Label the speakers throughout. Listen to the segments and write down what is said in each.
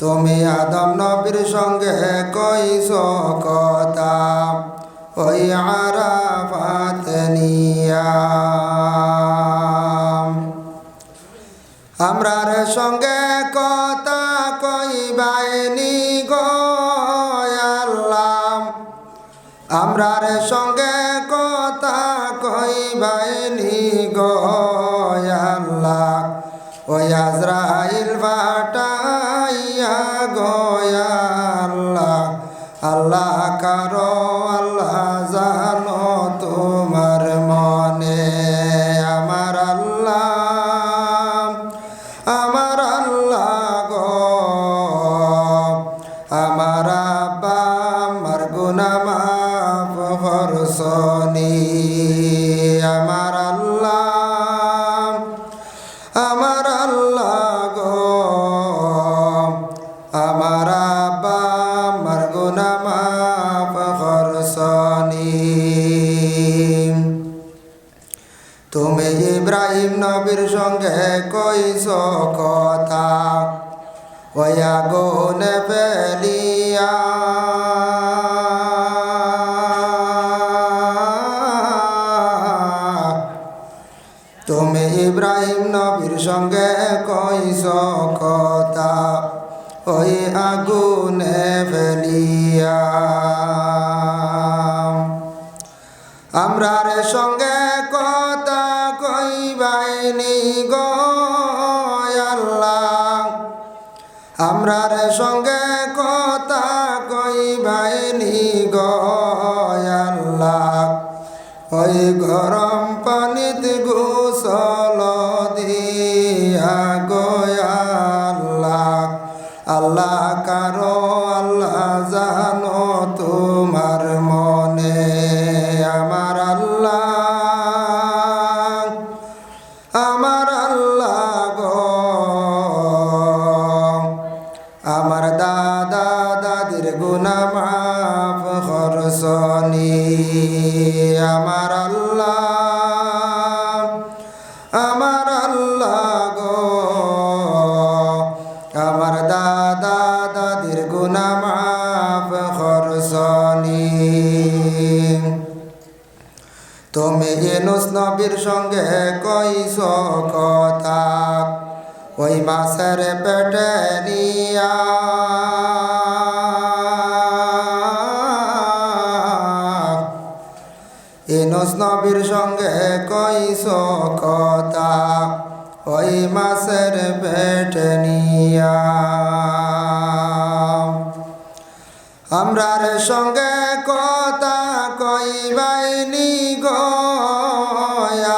Speaker 1: তুমি আদম নবীর সঙ্গে কইস কথা ওই আরাফাত নিয়া। আমরার সঙ্গে কথা কইবাইনি গো আল্লাহ? আমরার সঙ্গে কথা কইবাইনি গো আল্লাহ? ওই আজরাইল কইস কথা। ওই আগুনে ফেলিয়া। তুমি ইব্রাহিম নবীর সঙ্গে কইস কথা। ওই আগুনে ফেলিয়া। আমরার সঙ্গে কথা কইবাইনি গো। আমরার সঙ্গে কথা কই ভাইনি গয়াল্লা ওই গরম খরসনি আমার আল্লাহ আমার আল্লাহ গো। আমার দাদা দাদির গুনামাফ খরসনি তুমি ইনুস নবীর সঙ্গে কইস কথা, ওই মাসের পেটে নিয়া নবীর সঙ্গে কইস কথা ওই মাসের পেটে নিয়া। আমরার সঙ্গে কথা কইবাইনি গো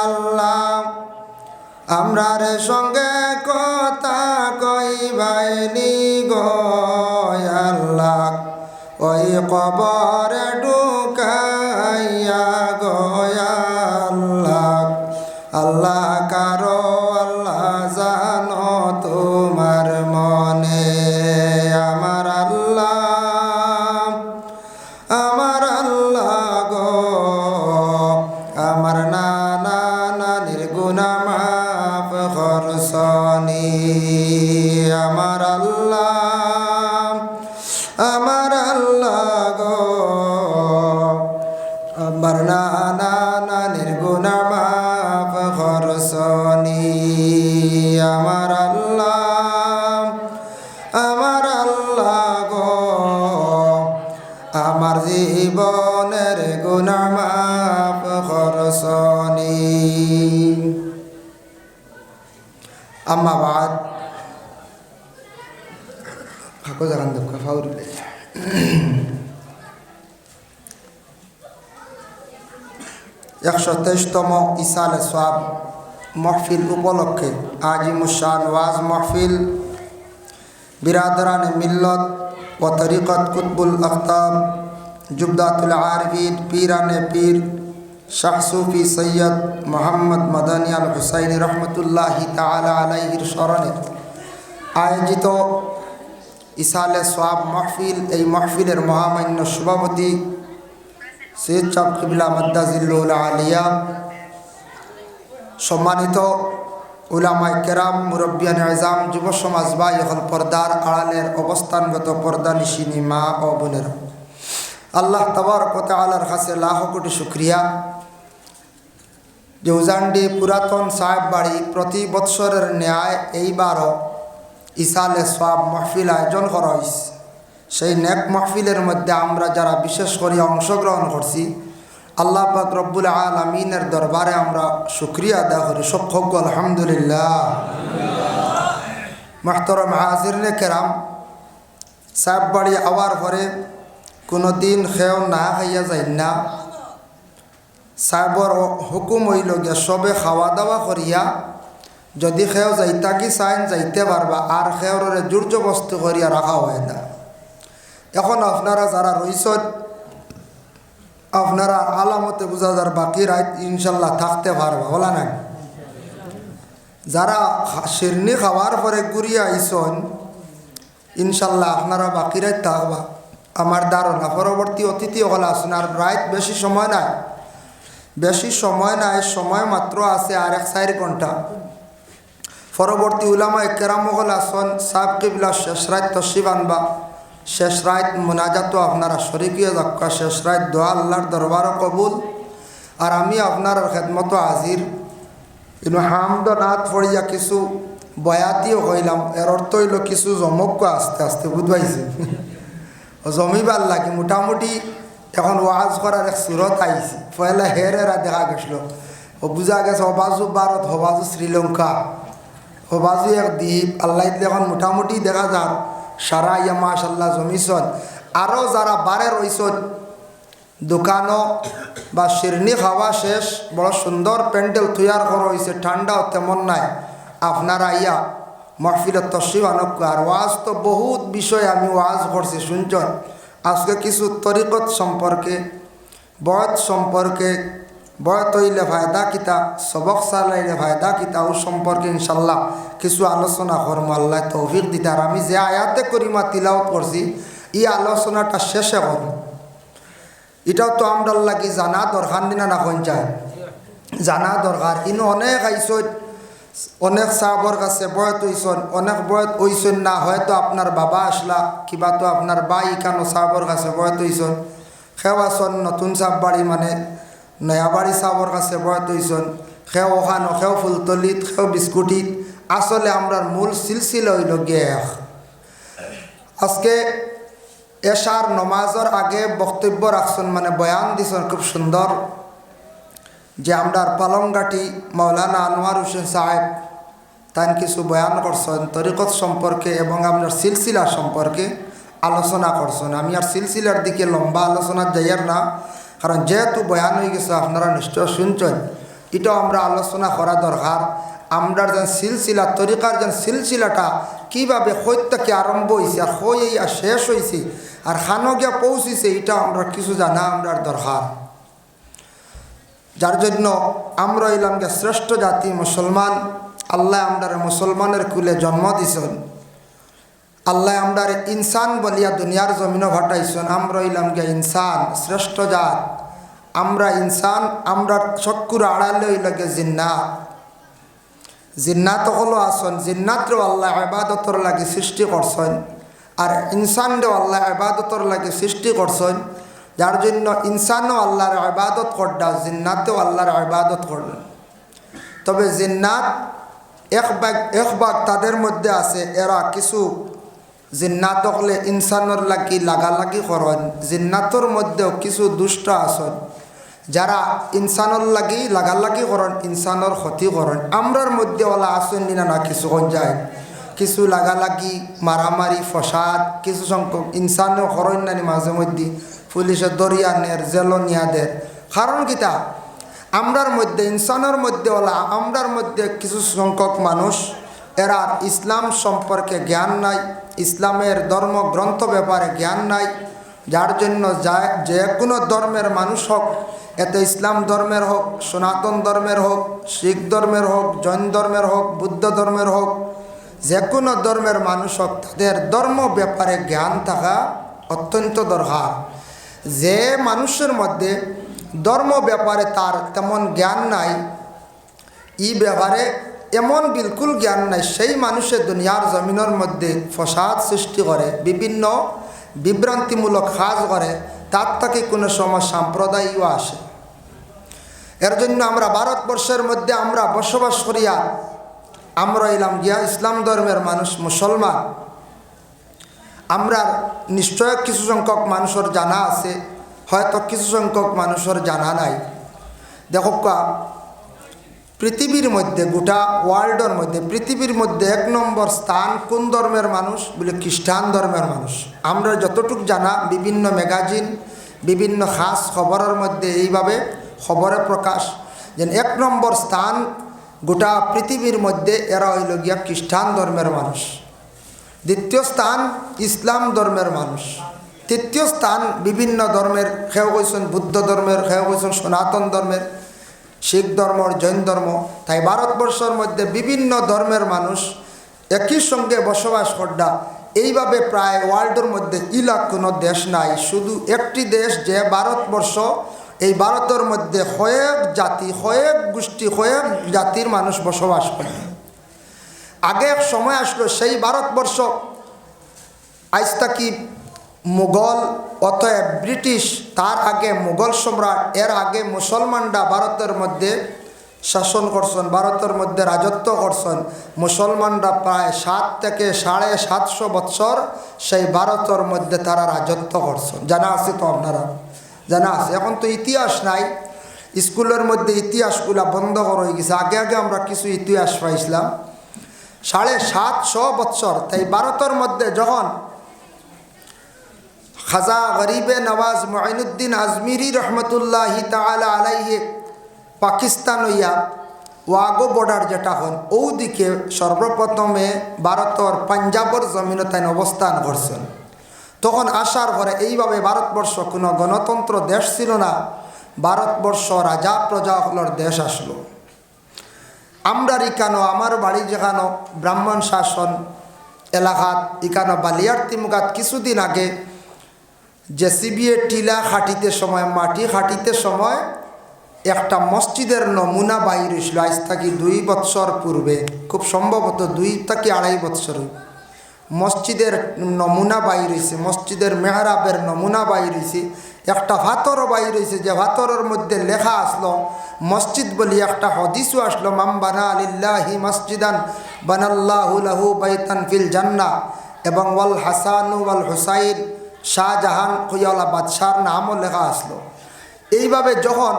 Speaker 1: আল্লাহ। আমরার সঙ্গে কথা কইবাইনি গো আল্লাহ। ওই কবরে একশো তেইশতম ইসালে সব মহফিল উপলক্ষে আজিমুসান ওয়াজ মহফিল, বিরাদরান মিল্লত ও তরিকত কুতবুল আখতাব জুবদাতুল আরবিন, পীরানে পীর শাহসুফি সৈয়দ মোহাম্মদ মদানী আল হুসাইন রহমতুল্লাহি তালা আলাইহির স্মরণে আয়োজিত ইসালে সোয়াব মাহফিল, এই মাহফিলের মহামান্য সভাপতি সৈয়দ চাপ কিবলা আলিয়া। সম্মানিত উলামাই কেরাম, মুরব্বিয়ান আজাম, যুব সমাজ বা ইহল পর্দার আড়ালের অবস্থানগত পর্দা নিশিনী মা ও বোনেরা। আল্লাহ তাবার কতে আলার কাছে লাখ কোটি শুক্রিয়া। যে উজান্ডি পুরাতন সাহেব বাড়ি প্রতি বৎসরের ন্যায় এইবারও ইসালে সব মাহফিল আয়োজন করা হয়েছে সেই নেক মাহফিলের মধ্যে আমরা যারা বিশেষ করে অংশগ্রহণ করছি, আল্লাহ পাক রব্বুল আলমিনের দরবারে আমরা শুক্রিয়া আদায় করি। হোক আলহামদুলিল্লাহ। মাহতরম হাজিরনে কেরাম, সাহেব বাড়ি আওয়ার পরে কোনো দিন খেয়েও না খাইয়া যায় না। সাহেবর হুকুম হইল গিয়া সবে খাওয়া দাওয়া করিয়া যদি খেয়েও যাইতা কি চাইন যাইতে পারবা, আর খেয়রে জোর বস্তু করিয়া রাখা হয় না। এখন আপনারা যারা রইছেন আপনারা আলামতে বোঝা যার বাকি রাত ইনশাল্লাহ থাকতে পারবা, বলা না যারা শিরনি খাওয়ার পরে ঘুরিয়ে আইসন, ইনশাল্লাহ আপনারা বাকি রাত থাকবা। আমার ধারণা, পরবর্তী অতিথি হল আসুন আর রাত বেশি সময় নাই। বেশি সময় নাই, সময় মাত্র আছে আর এক চার ঘণ্টা। পরবর্তী উলামা কেরাম হল আসন, সাব কিবলা শেষ রাত তসিব আনবা। শেষ রাত মোনাজাতো আপনারা শরিকিয়ে যাক্কা শেষ রাত দোয়া আল্লাহর দরবারও কবুল। আর আমি আপনার খেদমত হাজির। কিন্তু হামদ নাথ পড়িয়া কিছু বয়াতিও কইলাম এর অর্থ হইল কিছু জমক্য আস্তে আস্তে, বুঝবাইছে? জমিবার লাগে, মোটামুটি এখন ওয়াজ করার এক সুরত আইছে। পয়লা হের এরা দেখা গেছিল। ও বুঝা গেছে হবাজু ভারত হবাজু শ্রীলঙ্কা হবাজু এক দ্বীপ। আল্লাহ এখন মোটামুটি দেখা যান সারা ইয়া মাশাল্লাহ জমিছন আরও যারা বারে রইছন দোকানও বা শিরনি খাওয়া শেষ, বড় সুন্দর প্যান্ডেল তৈয়ার করা হয়েছে ঠান্ডাও তেমন নাই। আপনারা ইয়া মহফিলের তসিব আনক আর ওয়াজ তো বহুত বিষয় আমি ওয়াজ করছি, শুনছেন? আজকে কিছু তরিকত সম্পর্কে বয়ত সম্পর্কে বয়ত হইলে ফায়দা কিতা, সবক চালাইলে ফায়দা কিতা, ও সম্পর্কে ইনশাল্লাহ কিছু আলোচনা করম, আল্লাহ তৌফিক দিতে। আর আমি যে আয়াতে করিমা তিলাওত করছি এই আলোচনাটা শেষে করম। এটাও তো আমরা লাগি জানা দরকার দিনা না কোন যায়? জানা দরকার। ইনো অনেক আইসন অনেক সাহাবর কাছে বয়ত হইসন, অনেক বয়ত হইসন না, হয়তো আপনার বাবা আসলা, কিবা তো আপনার বাই কেন সাহাবর কাছে বয়ত হইসন। সেও নতুন সাপ বাড়ি মানে নয়াবাড়ি সাহাবর কাছে বয়ত হইসন সেও ওখানো, সেও ফুলতলিত, সেও বিস্কুটিত। আসলে আমরার মূল সিলসিলা হইল গিয়ে আজকে এশার নমাজের আগে বক্তব্য রাখছেন মানে বয়ান দিছেন খুব সুন্দর, যে আমরার পালংঘাটি মৌলানা আনোয়ার হোসেন সাহেব তাই কিছু বয়ান করছেন, তরিকত সম্পর্কে এবং আপনার সিলসিলা সম্পর্কে আলোচনা করছেন। আমি আর সিলসিলার দিকে লম্বা আলোচনা যাইয়ার না। কারণ যেহেতু বয়ান হয়ে গেছে, আপনারা নিশ্চয় শুনছেন। এটাও আমরা আলোচনা করা দরকার। আমরার যেন সিলসিলা, তরিকার যেন সিলসিলাটা কীভাবে থেকে আরম্ভ হয়েছে আর হই আর শেষ হয়েছে আর খানো গিয়া পৌঁছিছে, এটা আমরা কিছু জানা আমরার দরকার। যার জন্য আমরা এলাম যে শ্রেষ্ঠ জাতি মুসলমান। আল্লাহ আমরার মুসলমানের কুলে জন্ম দিছেন। আল্লাহ আমরার ইনসান বলিয়া দুনিয়ার জমিনও ঘটাইছেন। আমরা এলাম গে ইনসান, শ্রেষ্ঠ জাত। আমরা ইনসান, আমরা চক্ষুর আড়ালে হইল গে জিন্নাত। জিন্নাত হলো আসন, জিন্নাতরেও আল্লাহ আবাদতর লাগে সৃষ্টি করছেন। আর ইনসানরেও আল্লাহ আবাদতর লাগে সৃষ্টি করছেন। যার জন্য ইনসানও আল্লাহর আবাদত করডা, জিন্নাতেও আল্লাহর আবাদত করলেন। তবে জিন্নাত এক ভাগ এক ভাগ তাদের মধ্যে আছে, এরা কিছু জিন্নাত হলে ইনসানর লাগি লাগালাগি করেন। জিন্নাতর মধ্যেও কিছু দুষ্ট আসন যারা ইনসানর লাগি লাগালাগি করেন, ইনসানর ক্ষতি করেন। আমরার মধ্যে ওলা আসন নিনা না কিছু কন যায়। কিছু লাগালাগি, মারামারি, ফসাদ, কিছু সংখ্যক ইনসানও করেন নানি মাঝে মধ্যে। পুলিশে দরিয়া নের জেল নিয়াদের কারণ কিতা? আমরার মধ্যে, ইনসানের মধ্যে ওলা, আমরার মধ্যে কিছু সংখ্যক মানুষ, এরা ইসলাম সম্পর্কে জ্ঞান নাই ইসলামের ধর্মগ্রন্থ ব্যাপারে জ্ঞান নাই, যার জন্য যা কোনো ধর্মের মানুষ হোক, এতে ইসলাম ধর্মের হোক, সনাতন ধর্মের হোক, শিখ ধর্মের হোক, জৈন ধর্মের হোক, বুদ্ধ ধর্মের হোক, যে কোনো ধর্মের মানুষ হোক, তাদের ধর্ম ব্যাপারে জ্ঞান থাকা অত্যন্ত দরকার। যে মানুষের মধ্যে ধর্ম ব্যাপারে তার তেমন জ্ঞান নাই, ই ব্যাপারে এমন বিলকুল জ্ঞান নাই, সেই মানুষের দুনিয়ার জমিনের মধ্যে ফসাদ সৃষ্টি করে বিভিন্ন বিভ্রান্তিমূলক কাজ করে তার থেকে কোনো সময় সাম্প্রদায়ও আসে। এর জন্য আমরা ভারতবর্ষের মধ্যে আমরা বসবাস করিয়া আমরা এলাম গিয়া ইসলাম ধর্মের মানুষ, মুসলমান। আমরা নিশ্চয় কিছু সংখ্যক মানুষের জানা আছে, হয়তো কিছু সংখ্যক মানুষের জানা নাই। দেখো পৃথিবীর মধ্যে, গোটা ওয়ার্ল্ডের মধ্যে, পৃথিবীর মধ্যে এক নম্বর স্থান কোন ধর্মের মানুষ? বলে খ্রিস্টান ধর্মের মানুষ। আমরা যতটুক জানা, বিভিন্ন ম্যাগাজিন বিভিন্ন খাস খবরের মধ্যে এইভাবে খবরে প্রকাশ। যে এক নম্বর স্থান গোটা পৃথিবীর মধ্যে, এরা হইল গিয়া খ্রিস্টান ধর্মের মানুষ। দ্বিতীয় স্থান, ইসলাম ধর্মের মানুষ। তৃতীয় স্থান, বিভিন্ন ধর্মের খেয়ে কইছেন বুদ্ধ ধর্মের খেয়ে কইছেন সনাতন ধর্মের। শিখ ধর্ম, জৈন ধর্ম, তাই ভারতবর্ষের মধ্যে বিভিন্ন ধর্মের মানুষ একই সঙ্গে বসবাস করডা। এইভাবে প্রায় ওয়ার্ল্ডের মধ্যে ইলাক কোনো দেশ নাই। শুধু একটি দেশ যে ভারতবর্ষ, এই ভারতের মধ্যে কয়েক জাতি কয়েক গোষ্ঠী কয়েক জাতির মানুষ বসবাস করে। আগে এক সময় আসলো সেই ভারতবর্ষ। আজ তাকি মুঘল, অতএব ব্রিটিশ তার আগে মুঘল সম্রাট, এর আগে মুসলমানরা ভারতের মধ্যে শাসন করছেন, ভারতের মধ্যে রাজত্ব করছেন। মুসলমানরা প্রায় সাত থেকে সাড়ে সাতশো বৎসর সেই ভারতের মধ্যে তারা রাজত্ব করছেন। জানা আছে তো আপনারা? জানা আছে। এখন তো ইতিহাস নাই। স্কুলের মধ্যে ইতিহাসগুলা বন্ধ করা হয়ে গেছে। আগে আগে আমরা কিছু ইতিহাস পাইছিলাম। সাড়ে সাতশো বৎসর। তাই ভারতের মধ্যে যখন খাজা গরিবে নওয়াজ মঈনুদ্দিন আজমিরি রহমতুল্লাহি তালা আলাইহে পাকিস্তান হইয়া ওয়াগো বর্ডার যেটা হন ও দিকে সর্বপ্রথমে ভারতর পাঞ্জাবর জমিনে তাই অবস্থান করছেন। তখন আসার পরে এইভাবে ভারতবর্ষ কোনো গণতন্ত্র দেশ ছিল না, ভারতবর্ষ রাজা প্রজাগুলোর দেশ আসলো। আমরার ইকানো, আমার বাড়ি যেখানো ব্রাহ্মণ শাসন এলাকাত, ইকানো বালিয়ার তিমগাত কিছুদিন আগে জেসিবিএ টিলা খাটিতে সময়, মাটি খাটিতে সময় একটা মসজিদের নমুনা বাইর হয়েছিল আজ থাকি দুই বৎসর পূর্বে, খুব সম্ভবত দুই থাকি আড়াই বৎসর। মসজিদের নমুনা বাইর হয়েছে, মসজিদের মেহরাবের নমুনা বাইর হয়েছে, একটা ভাতরও বাইর হয়েছে, যে ভাতরের মধ্যে লেখা আসলো, মসজিদ বলি একটা হদিসও আসলো মাম বানা আলিল্লাহি মসজিদান বানাল্লাহু লাহু বাইতান ফিল জান্না এবং ওয়াল হাসানু ওয়াল হুসাইন শাহজাহান কুয়ালা বাদশার নামও লেখা আসলো। এইভাবে যখন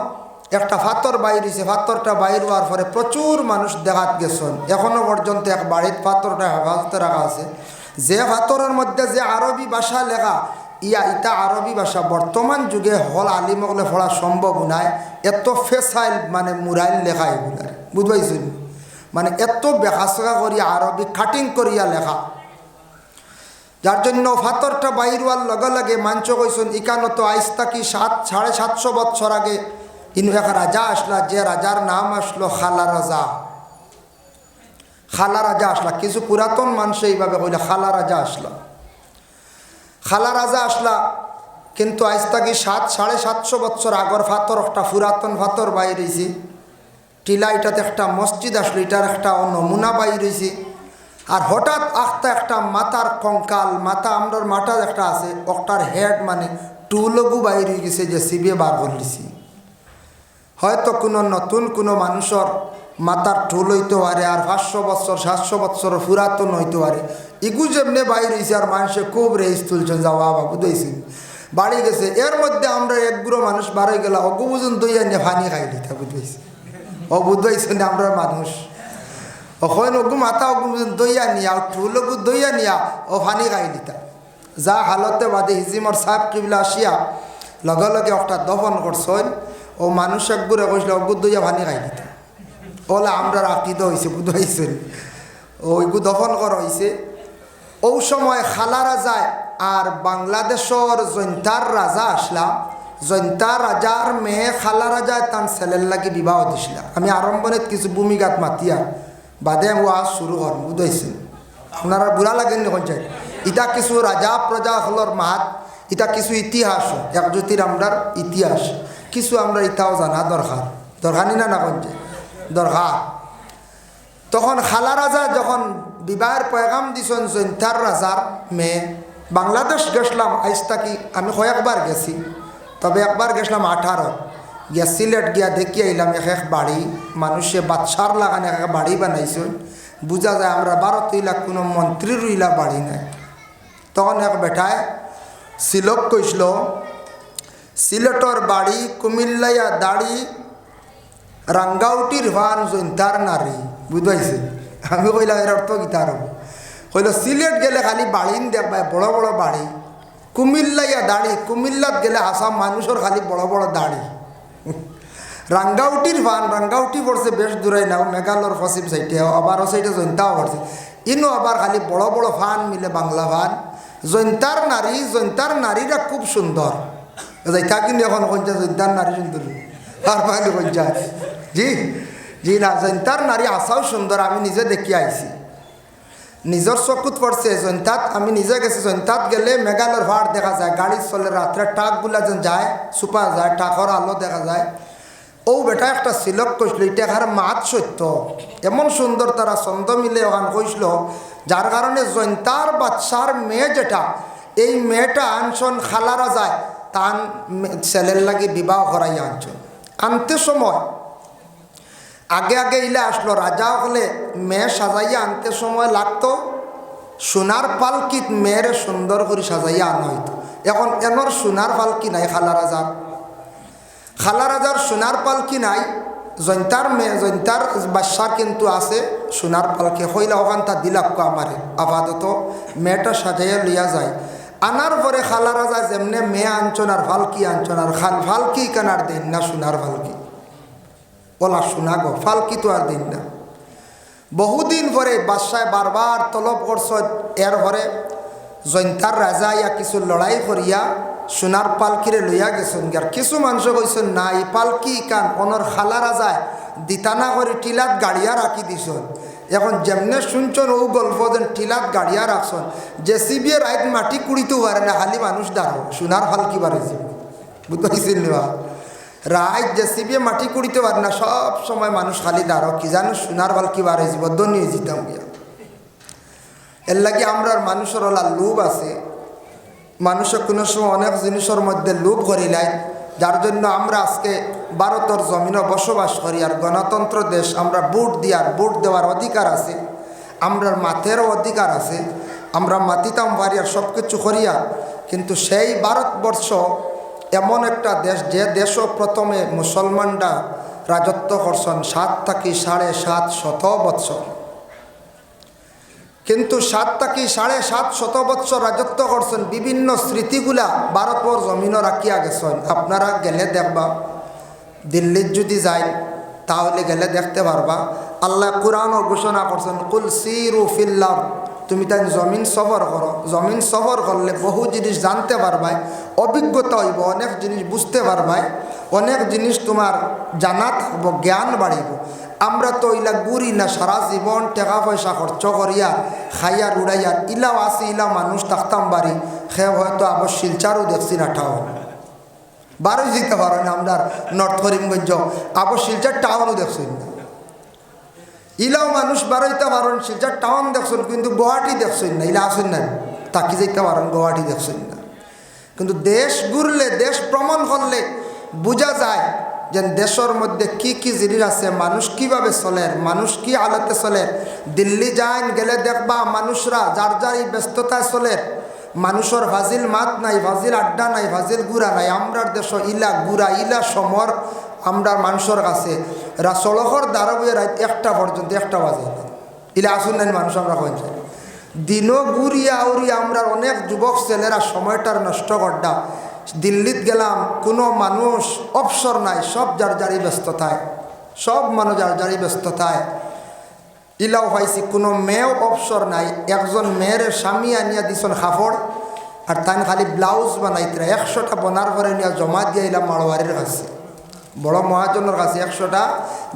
Speaker 1: একটা ফাতর বাইর হয়েছে ফাতরটা বাইর হওয়ার পরে প্রচুর মানুষ দেখাত গেছেন। এখনও পর্যন্ত এক বাড়ির ফাতরটা হেফাজতে রাখা আছে। যে ফাতরের মধ্যে যে আরবি ভাষা লেখা, ইয়া ইটা আরবি ভাষা, বর্তমান যুগে হল আলিমগলে পড়া সম্ভব নাই। এত ফেসাইল মানে মুরাইল লেখা এগুলার বুঝবাইছেন? মানে এত বেখাসকা করিয়া আরবি কাটিং করিয়া লেখা। যার জন্য ফাতরটা বাইর হওয়ার লগে লগে মাঞ্চ কইসন ইকানো তো আইস তাকি সাত, সাড়ে সাতশো বৎসর আগে ইনু এক রাজা আসলা, যে রাজার নাম আসলো খালা রাজা খালা রাজা আসলা, কিছু পুরাতন মানুষ এইভাবে কইলে খালা রাজা আসলা। খালা রাজা আসলা, কিন্তু আজ তাকি সাত, সাড়ে সাতশো বৎসর আগর ফাতর একটা পুরাতন ফাতর বাইর হয়েছে টিলা এটাতে একটা মসজিদ আসলো, এটার একটা নমুনা বাইর হয়েছে আর হঠাৎ আখতা একটা মাথার কঙ্কাল, মাথা আমরার মাথা একটা আছে, ওটার হেড মানে টুলগু বাইর হয়ে গেছে যে সিবিয়ে বার করলিছি হয়তো কোনো নতুন কোনো মানুষের মাথার টুল হইতে পারে, আর পাঁচশো বৎসর সাতশো বৎসর পুরাতন হইতে পারে। ইগু যেমনি বাইর হয়েছে আর মানুষে খুব রেস তুলছেন যাওয়া বাবা বুঝেছি বাড়ি গেছে, এর মধ্যে আমরা একগুলো মানুষ বাড়ি গেলাম, অগু বুঝুন দইয়া নিয়ে ফানি খাই দিতে বুঝেছি ও বুঝাইছেন আমরা মানুষ। ওখান ওগু মাথা ওগু দইয়া নিয়া টুলগু দইয়া নিয়া ও ফানি খাই দিতা। যা হালতে বাদে হিজিমর সাহেব কিবিলা আসিয়া, লগে লগে একটা দফন করছেন ও মানুষ একগুড়ে কইছিল অগুদ দইয়া ভানি খাই দিত। ওলা আমরা আকিদ হয়েছে বুঝাইছেন ওইগু দফন করা হয়েছে ও সময় খালারা যায় আর বাংলাদেশর জৈন্তার রাজা আসলাম জৈন্তার রাজার মেয়ে খালা রাজায় তার ছেলের লাগি বিবাহ দিছিল। আমি আরম্ভনে কিছু ভূমিকাত মাতিয়া। বাদে ওয়াজ শুরু করম বুঝাইছেন আপনারা বুড়া লাগেন যখন চাই ইটা কিছু রাজা প্রজা হলর মাত ইটা কিছু ইতিহাস একজ্যোতির আমরার ইতিহাস। কিছু আমরা ইটাও জানা দরকার দরকার না না কোন দরকার তখন খালা রাজা যখন বিবাহের পয়গাম দিছেন জৈন্তার রাজার মেয়ে, বাংলাদেশ গেছিলাম আইস থাকি আমি কয়েকবার গেছি। তবে একবার গেছিলাম আঠারো গিয়া সিলেট গিয়া দেখি আইলাম এক এক বাড়ি, মানুষে বাচ্চার লাগানে এক এক বাড়ি বানাইছেন। বোঝা যায় আমরা ভারত ইলা কোনো মন্ত্রীর ইলা বাড়ি নাই। তখন এক বেটায় সিলক কইছিল সিলেটর বাড়ি কুমিল্লাইয়া দাড়ি রাঙ্গাউটির ভান জৈন্তার নারী। বুঝাইছে। আমি কইলাম, এর অর্থ গীতার হব? কইল, সিলেট গেলে খালি বাড়িন দেখবা বড় বড় বাড়ি। কুমিল্লাইয়া দাড়ি, কুমিল্লাত গেলে আসাম মানুষের খালি বড় বড় দাড়ি। রাঙ্গাউটির ভান, রাঙ্গাউটি পড়ছে বেশ দূরে নাও, মেঘালয়র পশ্চিম সাইডে আবার ও সাইডে জৈন্তাও পড়ছে ইনো আবার খালি বড় বড় ফান মিলে বাংলা ফান জৈন্তার নারী, জৈন্তার নারীরা খুব সুন্দর। যাইতা কিন্তু এখন কঞ্চা জৈন্তার নারী সুন্দর। আর মানে কঞ্চা জি জি না, জৈন্তার নারী আসাও সুন্দর, আমি নিজে দেখি আইছি। নিজের চকুত পড়ছে জৈন্তাত আমি নিজে গেছি জৈন্তাত গেলে মেঘালয়ের ভাড় দেখা যায় গাড়ি চলে রাত্রে টাকগুলা যেন যায় সুপা যায় টাকর আলো দেখা যায়। ও বেটা, একটা সিলক এটা এখানে মাত সত্য। এমন সুন্দর তারা ছন্দ মিলে ওখান কইছিল যার কারণে জৈন্তার বাচ্চার মেয়ে যেটা এই মেয়েটা আনছন খালারা যায়, তান ছেলের লাগে বিবাহ করাই আনছন আনতে সময় আগে আগে ইলে আসলো, রাজা হলে মেয়ে সাজাইয়া আনতে সময় লাগতো? সোনার পালকিত মেয়ের সুন্দর করে সাজাইয়া আনা হইতো। এখন এনর সোনার পালকি নাই, খালা রাজার। খালা রাজার সোনার পালকি নাই জৈন্তার মেয়ে জৈন্তার বাদশার কিন্তু আছে, সোনার পালকি। হইলা ওখান তা দিলাক্ক আমারে, আপাতত। মেয়েটা সাজাইয়া লইয়া যায়। আনার পরে খালা রাজা যেমনে মেয়ে ফালকি আনছন আর খাল ফালকি কেনার দিন না সোনার ফালকি ওলা শোনা গো, ফালকি তো আর দিন না। বহুদিন পরে বাদশায় বারবার তলব করছ এর পরে জৈন্তার রাজা ইয়া কিছু লড়াই করিয়া সোনার পালকিরে লইয়া গেছেন। আর কিছু মানুষ কইছেন, না, এই পালকি কান অনর খালা রাজায় দিতানা করে টিলাত গাড়িয়া রাখি দিছন। এখন যেমনে শুনছন ও গল্প যেন টিলাত গাড়িয়া রাখছন জে সিবিএ রাইত মাটি কুড়িতেও পারে না খালি মানুষ দাঁড়ো সোনার ফালকি বাড়েছে বুঝতে পারছেন না রাত জেসিবিয়ে মাটি কুড়িতে পারে না, সব সময় মানুষ খালি দাঁড়ো, কি জানো? সোনার ভালো কি বার হয়েছি বদ্ধ নিয়ে যেতাম গিয়া। এর লাগে আমরা মানুষের ওলা লোভ আছে। মানুষের কোনো সময় অনেক জিনিসের মধ্যে লোভ করি করিলাই যার জন্য আমরা আজকে ভারতের জমিনে বসবাস করি আর গণতন্ত্র দেশ, আমরা ভোট দিয়ার ভোট দেওয়ার অধিকার আছে। আমরা মাথেরও অধিকার আছে। আমরা মাতিতাম পারি আর সব কিছু করিয়া কিন্তু সেই ভারতবর্ষ এমন একটা দেশ যে দেশও প্রথমে মুসলমানরা রাজত্ব করছেন সাত থাকি সাড়ে সাত শত বৎসর। কিন্তু সাত থাকি সাড়ে সাত শত বৎসর রাজত্ব করছেন বিভিন্ন স্মৃতিগুলা ভারতবর জমিনও রাখিয়া গেছেন। আপনারা গেলে দেখবা দিল্লির যদি যাই, তাহলে গেলে দেখতে পারবা। আল্লাহ কোরআনও ঘোষণা করছেন, কুল সিরু ফিল্লার তুমি তাই জমিন সফর করো। জমিন সফর করলে বহু জিনিস জানতে পারবাই, অভিজ্ঞতা হইব, অনেক জিনিস বুঝতে পারবাই, অনেক জিনিস তোমার জানা থাকব জ্ঞান বাড়িব। আমরা তো ইলা গুড়ি না, সারা জীবন টাকা পয়সা খরচ করিয়া খাইয়ার উড়াইয়ার ইলাও আসি ইলা মানুষ থাকতাম বাড়ি, সে হয়তো আবার শিলচারও দেখছি না ঠাও বারোই যেতে না আমরা নর্থ করিমগঞ্জ আবার শিলচার টাউনও দেখছি না। ইলাও মানুষ বারোইতে পারেন শিলচার টাউন দেখছেন, কিন্তু গুয়াহাটি দেখছেন না, ইলা আসেন না তাকি যেতে পারেন গুয়াহাটি দেখছেন না। কিন্তু দেশ ঘুরলে, দেশ ভ্রমণ করলে বোঝা যায় যে দেশের মধ্যে কি কি জিনিস আছে, মানুষ কীভাবে চলে, মানুষ কি আলোতে চলে। দিল্লি যাইন, গেলে দেখবা মানুষরা যার যার এই ব্যস্ততায় চলে। মানুষের ভাজিল মাত নাই ভাজিল আড্ডা নাই ভাজিল গুড়া নাই। আমরার দেশ ইলা, গুড়া, ইলা, সমর আমরা মানুষের কাছে। রা সড়কর দাঁড়াবো রাত একটা পর্যন্ত, একটা বাজে। ইলা আসুন নাই মানুষ আমরা কইছে দিনও ঘুরিয়া উড়িয়া আমরা অনেক যুবক ছেলেরা সময়টার নষ্ট করডা। দিল্লিত গেলাম, কোনো মানুষ, অবসর নাই, সব যার জারি ব্যস্ততায়। সব মানুষ যার জারি ব্যস্ততায়। ইলাও পাইছি কোনো মেয়েও অবসর নাই, একজন মেয়ের স্বামী আনিয়া দিছন কাপড়, আর তাই খালি ব্লাউজ বানাইতরা একশোটা বনার পরে নিয়ে জমা দিয়ে এলাম মারোয়ারির কাছে। বড় মহাজনের কাছে একশোটা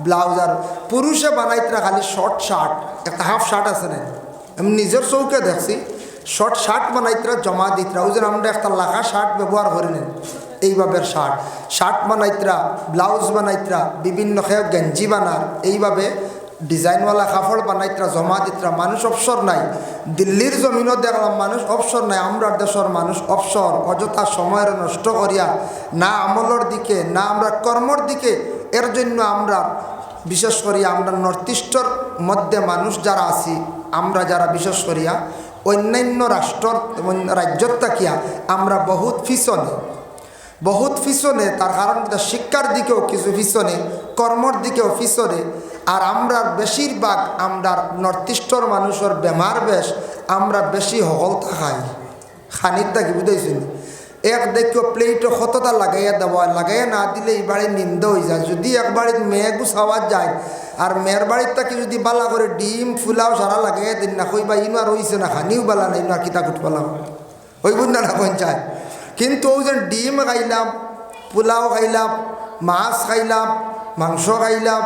Speaker 1: ব্লাউজ আর পুরুষে বানাইতরা খালি শর্ট শার্ট একটা হাফ শার্ট আছে না। আমি নিজের চৌকে দেখছি শর্ট শার্ট বানাইতরা জমা দিতরা ওই জন্য আমরা একটা লাখা শার্ট ব্যবহার করি নেন এইভাবে শার্ট শার্ট বানাইতরা ব্লাউজ বানাইতরা বিভিন্ন খেয়ে গেঞ্জি বানার এইভাবে ডিজাইনওয়ালা কাপড় বানাইতরা, জমা দিতরা, মানুষ অবসর নাই। দিল্লির জমিনও দেখলাম মানুষ অবসর নাই আমরা দেশের মানুষ অবসর, অযথা সময়ের নষ্ট করিয়া না আমলের দিকে, না আমরা কর্মর দিকে, এর জন্য আমরা, বিশেষ করিয়া আমরা নর্থ ইস্টর মধ্যে মানুষ যারা আছি, আমরা যারা বিশেষ করিয়া অন্যান্য রাষ্ট্র রাজ্যত তাকিয়া আমরা বহুত পিছনে। বহুত পিছনে, তার কারণ শিক্ষার দিকেও কিছু পিছনে, কর্মর দিকেও পিছনে। আর আমরা বেশিরভাগ আমরা নর্থ ইস্টর মানুষের বেমার বেশ, আমরা বেশি হকলতা খাই খানিক থাকি বুঝাইছি এক দেখিও প্লেটে কতটা লাগাইয়া দেওয়া লাগাইয়া না দিলে এই বাড়ি নিন্দা হয়ে যায়। যদি এক বাড়ির মেয়ে গুছাওয়া যায় আর মেয়ের বাড়ির তাকে যদি বালা করে ডিম, ফুলাও সারা লাগাইয়া দিন না কইবা, ইনো আর হইছে না, খানিও বালা না কিতা কুট পালাম হইব না না পঞ্চায়েত? কিন্তু ওই যে ডিম খাইলাম, পোলাও খাইলাম, মাছ খাইলাম, মাংস খাইলাম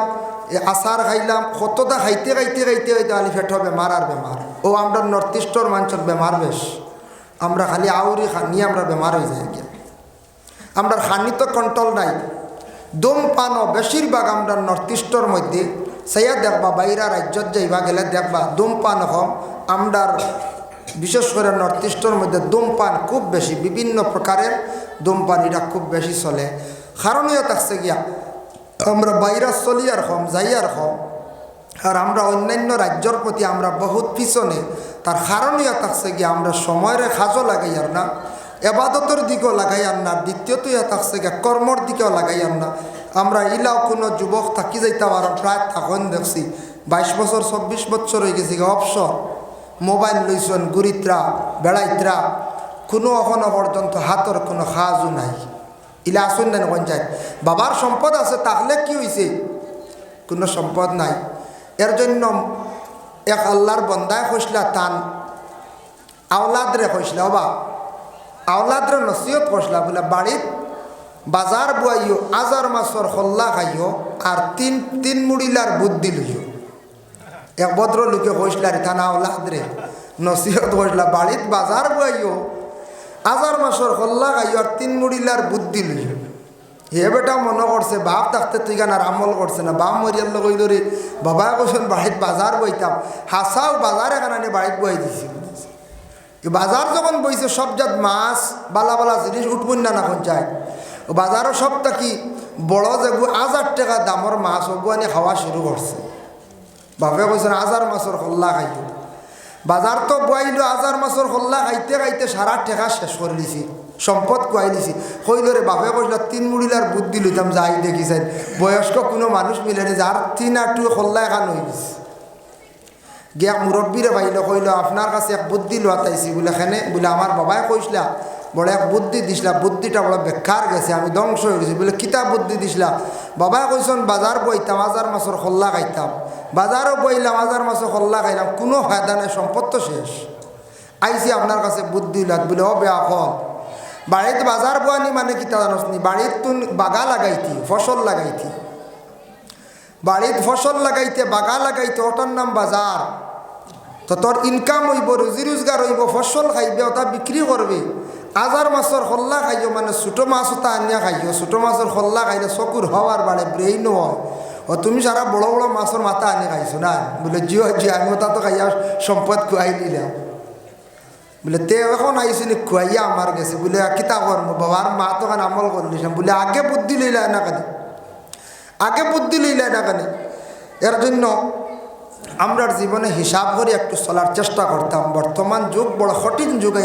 Speaker 1: এ আচার খাইলাম, কতটা খাইতে খাইতে খাইতে খাইতে খালি ফেট বেমার আর বেমার। ও আমরা নর্থ ইস্টর মানুষের বেমার বেশ। আমরা খালি আউরি খানি আমরা বেমার হয়ে যাই গিয়া আমরা খানি তো কন্ট্রোল নাই। দম পানও বেশিরভাগ আমরা নর্থ ইস্টর মধ্যে। সেয়া দেখবা বাইরা রাজ্যত যাইবা গেলে দেখবা দম পান হম আমরার বিশেষ করে নর্থ ইস্টের মধ্যে ধূমপান খুব বেশি। বিভিন্ন প্রকারের ধূমপান এটা খুব বেশি চলে। কারণীয় থাকছে গিয়া আমরা বাইরা চলি আর হম যাই আর হম। আর আমরা অন্যান্য রাজ্যর প্রতি আমরা বহুত পিছনে। তার কারণীয় থাকছে গিয়া আমরা সময়ের খাজও লাগাই আর না, এবাদতের দিকেও লাগাই আর না দ্বিতীয়ত ইয়া থাকছে গিয়া কর্মর দিকেও লাগাই আর না। আমরা ইলাও কোনো যুবক থাকি যাইতে পারো প্রায় থাকুন দেখছি, বাইশ বছর, চব্বিশ বছর হয়ে গেছে অবসর। মোবাইল লইছন গুরিত্রা বেড়াইত্রা, কোনো এখনও পর্যন্ত হাতর কোনো সাজও নাই। ইলা আসুন না পঞ্চায়েত বাবার সম্পদ আছে, তাহলে কি হয়েছে কোনো সম্পদ নাই। এর জন্য এক আল্লাহর বন্দায় কইসলা তান আওলাদরে কইসলা বা আওলাদরে নসিহত কইসলা বলে বাড়িত বাজার বুয়াইও, আজার মাসর হল্লা খাইও, আর তিন তিন মুড়িলার বুদ্ধি লইও। এক ভদ্র লোকে কইসলার থানা ওলাদরে নসিহত কইসলা বাড়িত বাজার বইও আজার মাসর হল্লা আর তিন মুড়িলার বুদ্ধি লইও হে বেটা মনে করছে বাপ থাকতে তুই গান আর আমল করছে না, বাপ মরিয়ার লোক ধরে বাবা কৈছেন বাড়িত বাজার বইতাম হাসাও বাজার এখানে বাড়িত বই দিছি। বাজার যখন বইছে সব জাত মাছ, বালা বালা জিনিস উঠবই না না পঞ্চায়েত বাজারও সব থাকি বড় যেগু হাজার টাকা দামর মাছ ওগু আনি খাওয়া শুরু করছে বাপে কৈছেন হাজার মাছর খোল্লা খাইতো বাজার তো বুয়াইলো হাজার মাছর হল্লা খাইতে খাইতে সারা ঠেকা শেষ করে দিছি। সম্পদ কুয়াই দিছি। কইলরে বাপে কইল তিন মুড়িলার বুদ্ধি লইতাম যাই দেখি যাই বয়স্ক কোনো মানুষ মিলে নি যার তিন আটু হল্লা এখান হয়ে গেছে। গিয়া মুরব্বীরে পাইল কইল আপনার কাছে এক বুদ্ধি লোয়াতাইছি বলে এখানে বলে আমার বাবাই কইসলা বড় এক বুদ্ধি দিছিলা, বুদ্ধিটা বড় বেকার গেছে, আমি ধ্বংস হয়ে গেছি। বলে, কিতা বুদ্ধি দিছিলা? বাবা কইসন বাজার বইতাম, হাজার মাছের খোল্লা খাইতাম। বাজারও বইলাম, হাজার মাছের খোল্লা খাইলাম, কোনো ফায়দা নাই, সম্পদ তো শেষ। আইসি আপনার কাছে বুদ্ধি লাগ বলে ও বেয়া ফল। বাড়িত বাজার বোয়ানি মানে কিতা জানস নি বাড়িত তুন বাগা লাগাইতি ফসল লাগাইতি। বাড়িত ফসল লাগাইতে, বাগা লাগাইতে ওটার নাম বাজার তো তোর ইনকাম হইব রুজি রোজগার হইব ফসল খাইবে ওটা বিক্রি করবে আজার মাছের খল্লা খাইও মানে ছোটো মাছ ওটা আনিয়া খাইও। ছোটো মাছের খল্লা খাইলে চকুর হওয়ার বাড়ে ব্রেইনও হয়। ও তুমি সারা বড় বড় মাছের মাথা আনি খাইছো না? বলে জিও জি আমি ওটা তো খাইয়া সম্পদ খুয়াই দিলাম বলে তে এখন আইসি নি খুয়াইয়া আমার গেছে। বলে, কিতা করব বাবার মা তো কেন আমল করলিস বলে, আগে বুদ্ধি লইলা না কেন আগে বুদ্ধি লইলা না কেন এর জন্য আমরা জীবনে হিসাব করে একটু চলার চেষ্টা করতাম বর্তমান যুগ বড় কঠিন যুগে